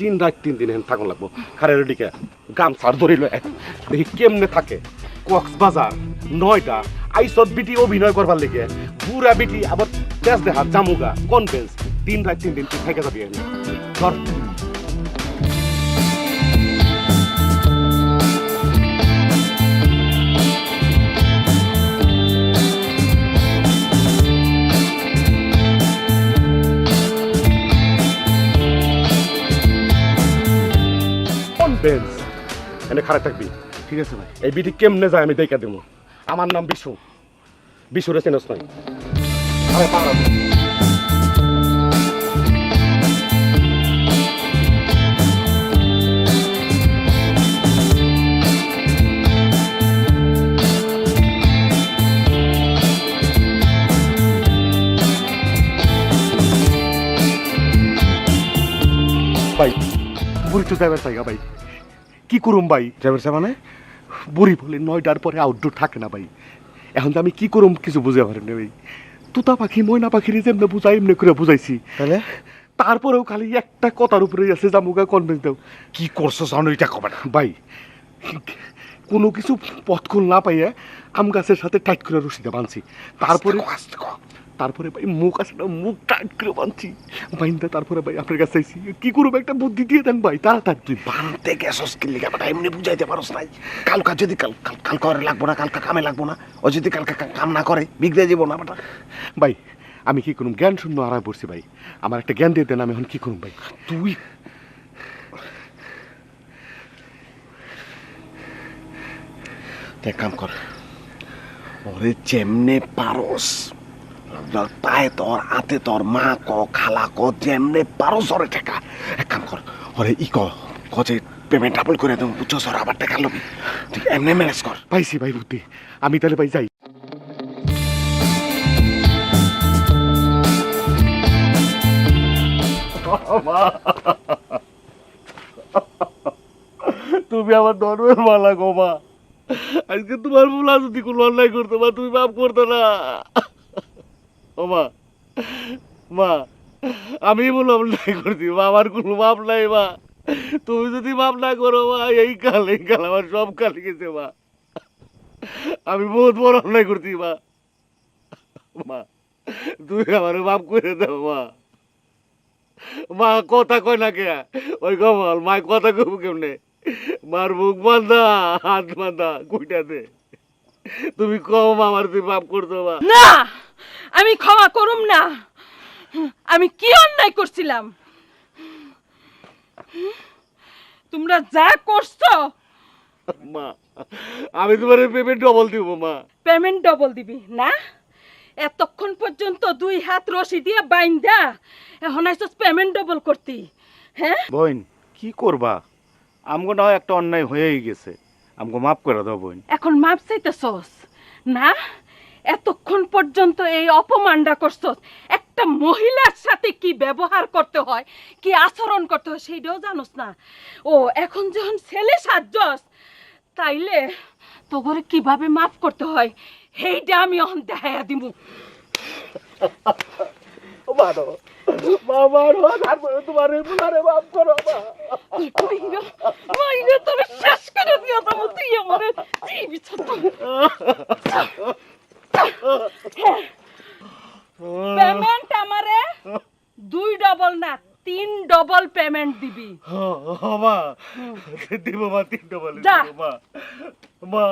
তিন রাত তিন দিন হেন থাকুন লাগবো। খারে রেডিকে গাম ছাড় ধরিল দেখি কেমনে থাকে। কক্সবাজার নয়টা আইসত বিটি অভিনয় করবার লেগে, বুড়া বিটি আবার তেজ দেহা জামুগা, কনভেন্স, তিন রাত তিন দিন তুই থেকে যাবি। ধর। কনভেন্স এনে খারাপ থাকবি ঠিক আছে ভাই। এই বিটি কেমনে যায় আমি দেখা দেবো। আমার নাম বিশু। বিশু রে চেনস নাই। ভাই। তো যাইবার চাইগা ভাই। কি করুম ভাই? ড্রাইভার সাহেব মানে? বুড়ি বলে নয়টার পরে আউটডোর থাকে না ভাই। এখন তো আমি কি করুম কিছু বুঝতে পারি না ভাই। তুতা পাখি ময়না পাখির যেমনি বুঝাই এমনি করে বুঝাইছি। তাহলে? তারপরেও খালি একটা কথার উপরে আছে জামুকা কনভেন্স দাও। কি করছ জানো এটা কবে না? ভাই কোনো কিছু পথকুল না পাইয়া আম গাছের সাথে টাইট করে রশিদে বানছি তারপরে। তারপরে ভাই মুখ আছে না মুখ টাইট করে বানছি বাইন্দা তারপরে ভাই আপনার কাছে চাইছি কি করব? একটা বুদ্ধি দিয়ে দেন ভাই তাড়াতাড়ি। তুই বানতে গেছস কি বেটা এমনি বুঝাইতে পারস নাই। কালকা যদি কাল কাল কাল করে লাগবো না কালকা কামে লাগবো না ও যদি কালকা কাম না করে বিগড়ে যাব না বাটা। ভাই আমি কি করুম জ্ঞান শূন্য আড়াই পড়ছি ভাই? আমার একটা জ্ঞান দিয়ে দেন আমি এখন কি করুম ভাই? তুই এক কাম কর। ওরে যেমনে পারস। পায়ে তোর হাতে তোর মা ক খালা ক যেমনে পারস ওরে ঠেকা এক কাম কর ওরে ই ক ক যে পেমেন্ট ডাবল করে দেবো বুঝছ সর আবার টেকা লবি। তুই এমনি ম্যানেজ কর পাইছি ভাই বুদ্ধি আমি তাহলে ভাই যাই। তুমি আমার ধর্মের মালা গো মা। আজকে তোমার মুলা যদি কোনো অন্যায় করতো মা তুমি মাফ করতো না। ও মা মা আমি বলো অন্যায় করছি, মা, আমার কোনো মাপ নাই, মা। তুমি যদি মাপ না করো, মা, এই কাল এই কাল আমার সব কাল গেছে, মা। আমি বহুত বড় অন্যায় করছি, মা। মা, তুমি আমার মাপ করে দাও, মা। মা, কথা কয় না কে? ওই কমল মা কথা কব কেমনে? মার মুখ বান্ধা হাত বান্ধা কুইটাতে তুমি কম আমার তুই মাপ করতো মা। না! আমি ক্ষমা করুম না। আমি কি অন্যায় করছিলাম? তোমরা যা করছ মা আমি তোমার পেমেন্ট ডবল দিব মা। পেমেন্ট ডবল দিবি না? এতক্ষণ পর্যন্ত দুই হাত রশি দিয়ে বাইন্দা এখন আইসস পেমেন্ট ডবল করতি হ্যাঁ? বোন কি করবা? আমগো না একটা অন্যায় হয়েই গেছে। আমগো মাফ করে দাও বোন। এখন মাপ চাইতেছস না? এতক্ষণ পর্যন্ত এই অপমানটা করছস একটা মহিলার সাথে কি ব্যবহার করতে হয় কি আচরণ করতে হয় সেইটাও জানোস না। ও এখন যখন ছেলে সাজস তাইলে তোগরে কীভাবে মাফ করতে হয় সেইটা আমি এখন দেখাইয়া দিব মা তারপরে তোমার মাফ করো মা। মাইরা শেষ করে দিও তো তুই আমারে জীবিত পেমেন্ট আমারে দুই ডবল না তিন ডবল পেমেন্ট দিবি। মা দিব মা তিন ডবল। মা। মা।